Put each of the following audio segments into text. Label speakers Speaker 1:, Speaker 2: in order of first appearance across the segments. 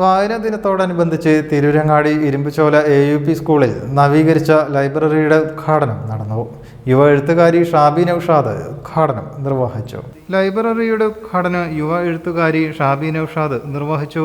Speaker 1: വായനാ ദിനത്തോടനുബന്ധിച്ച് Tirurangadi Irumbuchola A U P സ്കൂളിൽ നവീകരിച്ച ലൈബ്രറിയുടെ ഉദ്ഘാടനം നടന്നു. യുവ എഴുത്തുകാരി ഷാബി നൌഷാദ് ഉദ്ഘാടനം നിർവഹിച്ചു. ലൈബ്രറിയുടെ ഉദ്ഘാടനം യുവ എഴുത്തുകാരി ഷാബി നൌഷാദ് നിർവഹിച്ചു.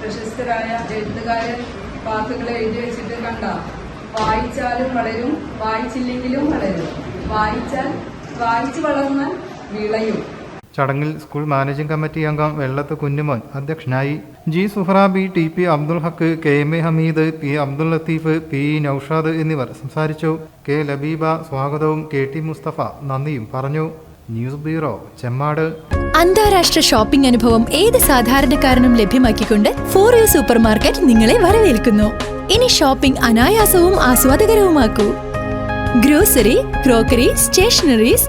Speaker 2: പ്രശസ്തരായ എഴുത്തുകാരൻ വാക്കുകൾ എഴുതി വെച്ചിട്ട് കണ്ട വായിച്ചാലും വളരും വായിച്ചില്ലെങ്കിലും വളരും. വായിച്ചാൽ വായിച്ചു വളർന്നാൽ വിളയും.
Speaker 1: ചടങ്ങിൽ സ്കൂൾ മാനേജിംഗ് കമ്മിറ്റി അംഗം വെള്ളത്ത് കുഞ്ഞുമോൻ അധ്യക്ഷനായി. G Suhrabi T P Abdul Haq K M A Hameed P Abdul Latheef P Noushad എന്നിവർ സംസാരിച്ചു. കെ ലബീബ സ്വാഗതവും കെ ടി മുസ്തഫ നന്ദിയും പറഞ്ഞു. News bureau Chemmad.
Speaker 3: അന്താരാഷ്ട്ര ഷോപ്പിംഗ് അനുഭവം ഏത് സാധാരണക്കാരനും ലഭ്യമാക്കിക്കൊണ്ട് ഫോർ യു സൂപ്പർ മാർക്കറ്റ് നിങ്ങളെ വരവേൽക്കുന്നു. ഇനി ഷോപ്പിംഗ് അനായാസവും ആസ്വാദകരവുമാക്കൂ. Grocery crockery stationeries